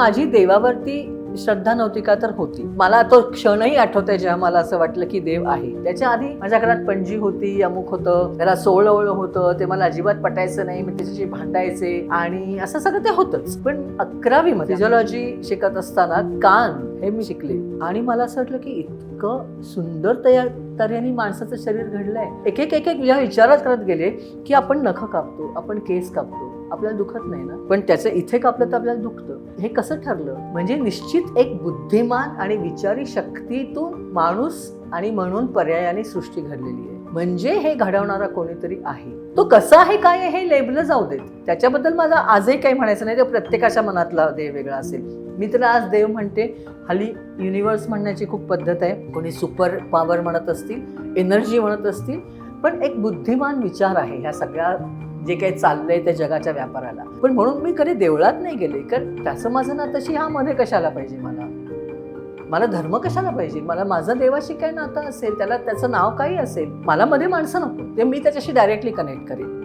माझी देवावरती श्रद्धा नव्हती का तर होती. मला तो क्षणही आठवतोय जेव्हा मला असं वाटलं की देव आहे. त्याच्या आधी माझ्या घरात पणजी होती अमुक होतं त्याला सोळवळ होतं ते मला अजिबात पटायचं नाही मी त्याच्याशी भांडायचे आणि असं सगळं ते होतच. पण अकरावी मध्ये फिजिओलॉजी शिकत असताना कान हे मी शिकले. आणि मला असं वाटलं की इतकं सुंदर तयार तऱ्हेने माणसाचं शरीर घडलंय. एक एक एक एक या विचारात करत गेले की आपण नख कापतो आपण केस कापतो. आपल्याला दुखत नाही ना? पण त्याचं इथे कापलं तर आपल्याला दुखतं. हे कसं ठरलं? म्हणजे निश्चित एक बुद्धिमान आणि विचारी शक्तीतून माणूस आणि म्हणून पर्यायाने सृष्टी घडलेली आहे. म्हणजे हे घडवणारा कोणीतरी आहे. तो कसा आहे काय हे लेबल जाऊ देत. त्याच्याबद्दल माझा आजही काही म्हणायचं नाही ते प्रत्येकाच्या मनातला देव वेगळा असेल. मी तर आज देव म्हणते हल्ली युनिवर्स म्हणण्याची खूप पद्धत आहे. कोणी सुपर पॉवर म्हणत असतील एनर्जी म्हणत असतील पण एक बुद्धिमान विचार आहे ह्या सगळ्या जे काही चाललंय त्या जगाच्या व्यापाराला. पण म्हणून मी कधी देवळात नाही गेले कारण त्याचं माझं ना तशी हा मध्ये कशाला पाहिजे मला? मला धर्म कशाला पाहिजे? मला माझं देवाशी काय नातं असेल? त्याला त्याचं नाव काही असेल? मला मध्ये माणसं नको. ते मी त्याच्याशी डायरेक्टली कनेक्ट करेन.